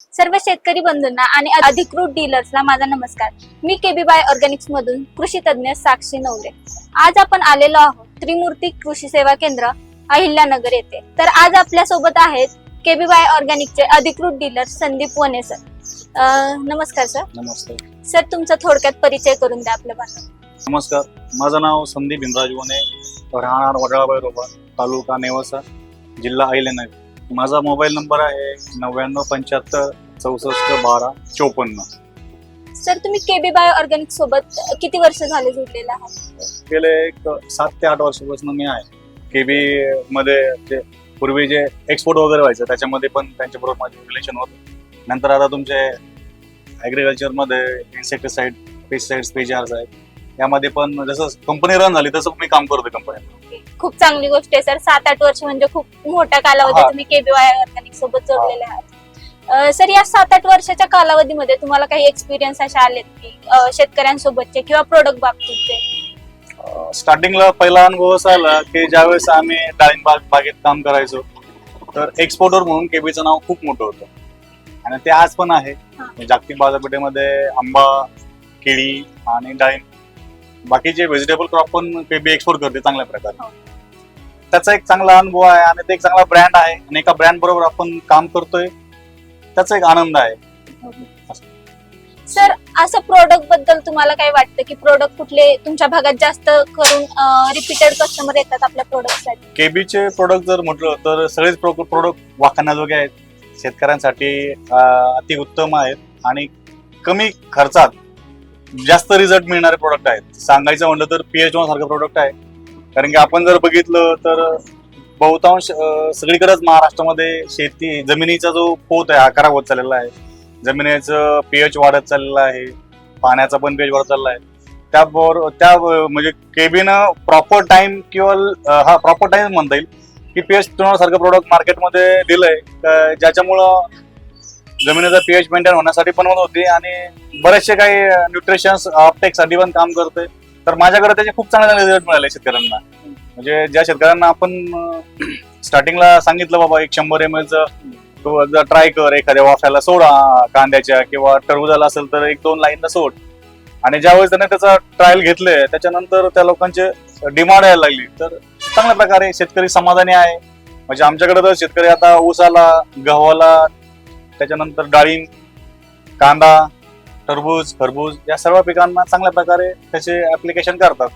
सर्व शेतकरी बंधूंना आणि अधिकृत डीलर्सला माझा नमस्कार. मी केबी बाय ऑर्गॅनिक्स मधून कृषी तज्ञ साक्षी नवले आज आपण आलेलो आहोत त्रिमूर्ती कृषी सेवा केंद्र अहिल्यानगर येथे. तर आज आपल्यासोबत आहेत केबी बाय ऑर्गॅनिकचे अधिकृत डीलर संदीप वने सर. अं, नमस्कार सर. नमस्ते. सर तुमचा थोडक्यात परिचय करून द्या आपल्या बांधव नमस्कार. माझं नाव संदीप इंद्राज वने राहणार वडाळाबाई रोबा तालुका नेवासा जिल्हा अहिल्यानगर. माझा मोबाईल नंबर आहे नव्याण्णव पंच्याहत्तर चौसष्ट बारा चोपन्न. सर तुम्ही केबी बाय ऑर्गॅनिक सोबत किती वर्ष झाले जुडलेला आहात? गेले एक सात ते आठ वर्षापासून मी आहे. केबी मध्ये जे पूर्वी जे एक्सपोर्ट वगैरे व्हायचं त्याच्यामध्ये पण त्यांच्याबरोबर माझे रिलेशन होतं. नंतर आता तुमचे ॲग्रिकल्चरमध्ये इन्सेक्टिसाईड पेस्टिसाईड स्पेजार्स आहेत. यामध्ये पण जसं कंपनी रन झाली तसं मी काम करतो कंपनीत खूप चांगली गोष्ट आहे सर. सात आठ वर्ष म्हणजे खूप मोठा कालावधी हा. तुम्ही केबीवाय ऑर्गॅनिक सोबत जोडलेले आहात. सर या सात आठ वर्षाच्या कालावधीमध्ये तुम्हाला काही एक्सपिरियन्स असे आलेत की अं, शेतकऱ्यांसोबतचे किंवा प्रोडक्ट बाबतीतचे? स्टार्टिंगला पहिला अनुभव असा आला की ज्यावेळेस आम्ही डाळिंब बाग बागेत काम करायचो तर एक्सपोर्टर म्हणून केबीचं नाव खूप मोठं होतं. आणि ते आज पण आहे. हा. जागतिक बाजारपेठेमध्ये आंबा केळी आणि डाळिंब बाकीचे व्हेजिटेबल क्रॉप पण केबी एक्सपोर्ट करते चांगल्या प्रकारे. हो. त्याचा एक चांगला अनुभव आहे आणि ते एक चांगला ब्रँड आहे आणि एका ब्रँड बरोबर आपण काम करतोय त्याचा एक आनंद आहे. सर असं प्रोडक्टबद्दल तुम्हाला काय वाटतं की प्रोडक्ट कुठले तुमच्या भागात जास्त करून रिपीटेड कस्टमर येतात आपल्या प्रोडक्टसाठी केबीचे प्रोडक्ट जर म्हटलं तर सगळेच प्रोडक्ट वाखाण्याजोगे आहेत. शेतकऱ्यांसाठी अति उत्तम आहेत आणि कमी खर्चात जास्त रिझल्ट मिळणारे प्रोडक्ट आहेत. सांगायचं म्हणलं तर पीएच वन सारखं प्रोडक्ट आहे. कारण की आपण जर बघितलं तर बहुतांश सगळीकडेच महाराष्ट्रामध्ये शेती जमिनीचा जो पोत आहे आकार होत चाललेला आहे. जमिनीचं पीएच वाढत चाललेलं आहे. पाण्याचा पण पीएच वाढत चालला आहे. त्याबरोबर त्या म्हणजे केबीनं प्रॉपर टाइम किंवा हा प्रॉपर टाइम म्हणता येईल की पीएच सारखं प्रोडक्ट मार्केटमध्ये दिलंय. ज्याच्यामुळं जमिनीचा पीएच मेंटेन होण्यासाठी पण मदत होती आणि बरेचसे काही न्यूट्रिशन्ससाठी पण काम करते तर माझ्याकडे त्याचे खूप चांगले चांगले रिझल्ट मिळाले शेतकऱ्यांना. म्हणजे ज्या शेतकऱ्यांना आपण स्टार्टिंगला सांगितलं बाबा एक शंभर एम एलचं तू एकदा ट्राय कर एखाद्या वाफ्याला सोडा कांद्याच्या किंवा टरबुजाला असेल तर एक दोन लाईनला सोड. आणि ज्यावेळेस त्याने त्याचा ट्रायल घेतले त्याच्यानंतर त्या लोकांचे डिमांड यायला लागली. तर चांगल्या प्रकारे शेतकरी समाधानी आहे. म्हणजे आमच्याकडे तर शेतकरी आता ऊसाला गव्हाला त्याच्यानंतर डाळिंब कांदा टरबूज खरबूज या सर्व पिकांना चांगल्या प्रकारे त्याचे ऍप्लिकेशन करतात.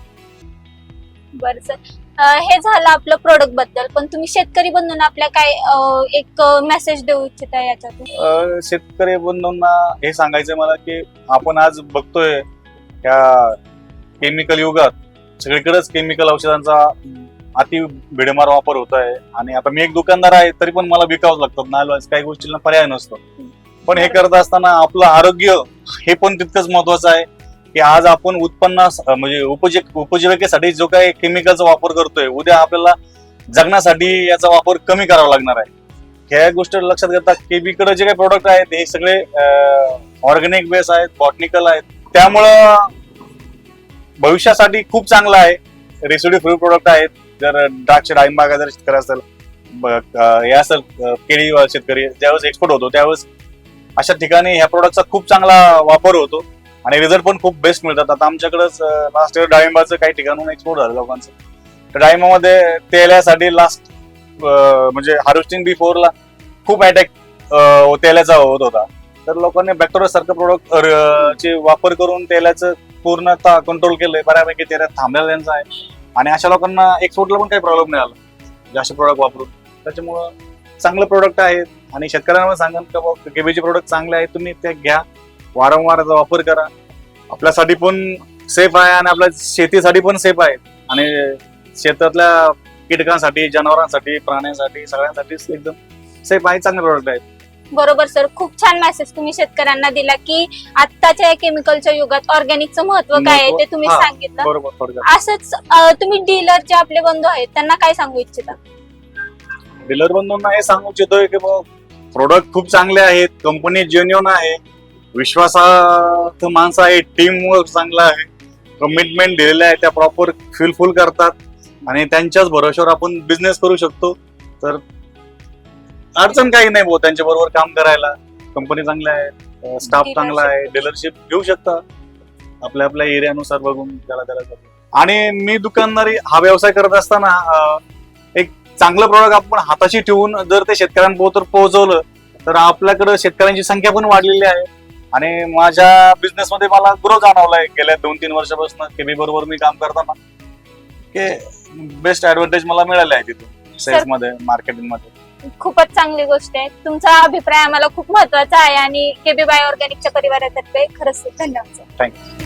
बरं सर. अं, हे झालं आपलं प्रोडक्टबद्दल. पण तुम्ही शेतकरी बंधून आपल्या काय अं, एक मेसेज देऊ इच्छिता याच्यातून? अ, शेतकरी बंधूंना हे सांगायचं मला की आपण आज बघतोय त्या केमिकल युगात सगळीकडेच केमिकल औषधांचा अति भिडेमार वापर होत आहे. आणि आता मी एक दुकानदार आहे तरी पण मला विकावं लागतात. ना काही गोष्टींना पर्याय नसतो. पण हे करत असताना आपलं आरोग्य हे पण तितकंच महत्वाचं आहे की आज आपण उत्पन्नास म्हणजे उपजीव उपजीविकेसाठी जो काही केमिकलचा वापर करतोय उद्या आपल्याला जगण्यासाठी याचा वापर कमी करावा लागणार आहे. ह्या गोष्टी लक्षात घेता केबीकडे जे काही प्रोडक्ट आहेत हे सगळे ऑर्गॅनिक बेस आहेत बॉटनिकल आहेत. त्यामुळं भविष्यासाठी खूप चांगलं आहे. रेसिडी फ्री प्रोडक्ट आहेत. जर द्राक्ष डाळिंबागा जर शेतकरी असेल हे असेल केळी शेतकरी ज्यावेळेस एक्सपोर्ट होतो त्यावेळेस अशा ठिकाणी ह्या प्रोडक्टचा खूप चांगला वापर होतो आणि रिझल्ट पण खूप बेस्ट मिळतात. आता आमच्याकडेच लास्ट इयर डाळिंबाचं काही ठिकाणून एक्सपोर्ट झालं लोकांचं. तर डाळिंबामध्ये तेल्यासाठी लास्ट म्हणजे हार्वेस्टिंग बिफोरला खूप अटॅक तेलाचा होत होता. तर लोकांनी बॅक्टेरिया सारखं प्रोडक्ट चे वापर करून तेलाचं पूर्णतः कंट्रोल केलंय. बऱ्यापैकी तेला थांबलेला त्यांचा आहे. आणि अशा लोकांना एक्सपोर्टला पण काही प्रॉब्लेम नाही आला. जास्त प्रोडक्ट वापरून. त्याच्यामुळं चांगलं प्रोडक्ट आहेत आणि शेतकऱ्यांना पण सांगा का बाबा केबीचे प्रोडक्ट चांगले आहेत तुम्ही ते घ्या. वारंवार याचा वापर करा. आपल्यासाठी पण सेफ आहे आणि आपल्या शेतीसाठी पण सेफ आहे. आणि शेतातल्या कीटकांसाठी जनावरांसाठी प्राण्यांसाठी सगळ्यांसाठी एकदम सेफ आहे. चांगले प्रोडक्ट आहेत बरोबर सर खूप छान मेसेज तुम्ही शेतकऱ्यांना दिला की आत्ताच्या या केमिकलच्या युगात ऑर्गॅनिकचं महत्त्व काय आहे ते तुम्ही हा. सांगितलं. बरोबर थोडक्यात असंच अं, तुम्ही डीलर जे आपले बंधू आहेत त्यांना काय सांगू इच्छिता? डीलर बंधूंना हे सांगू इच्छितोय की प्रोडक्ट खूप चांगले आहेत कंपनी जेन्युन आहे. विश्वासार्थ माणसं आहे टीम वर्क चांगला आहे. कमिटमेंट दिलेल्या आहे त्या प्रॉपर फुलफुल करतात. आणि त्यांच्याच भरोश्यावर आपण बिझनेस करू शकतो. तर अडचण काही नाही भाऊ त्यांच्या बरोबर काम करायला. कंपनी चांगल्या आहे स्टाफ. चांगला आहे डीलरशिप घेऊ शकता. आपल्या आपल्या एरियानुसार बघून त्याला त्याला. आणि मी दुकानदारी हा व्यवसाय करत असताना एक चांगलं प्रॉडक्ट आपण हाताशी ठेवून जर ते शेतकऱ्यांपर्यंत पोहोचवलं तर आपल्याकडे शेतकऱ्यांची संख्या पण वाढलेली आहे. आणि माझ्या बिझनेस मध्ये मला ग्रो जाणवलाय गेल्या दोन तीन वर्षापासून केबी बरोबर मी काम करताना. की बेस्ट ऍडव्हान्टेज मला मिळाले आहे तिथून सेल्समध्ये मार्केटिंगमध्ये. खूपच चांगली गोष्ट आहे. तुमचा अभिप्राय आम्हाला खूप महत्त्वाचा आहे आणि केबी बाय ऑर्गॅनिकच्या परिवारातर्फे खरंच धन्यवाद. थँक्यू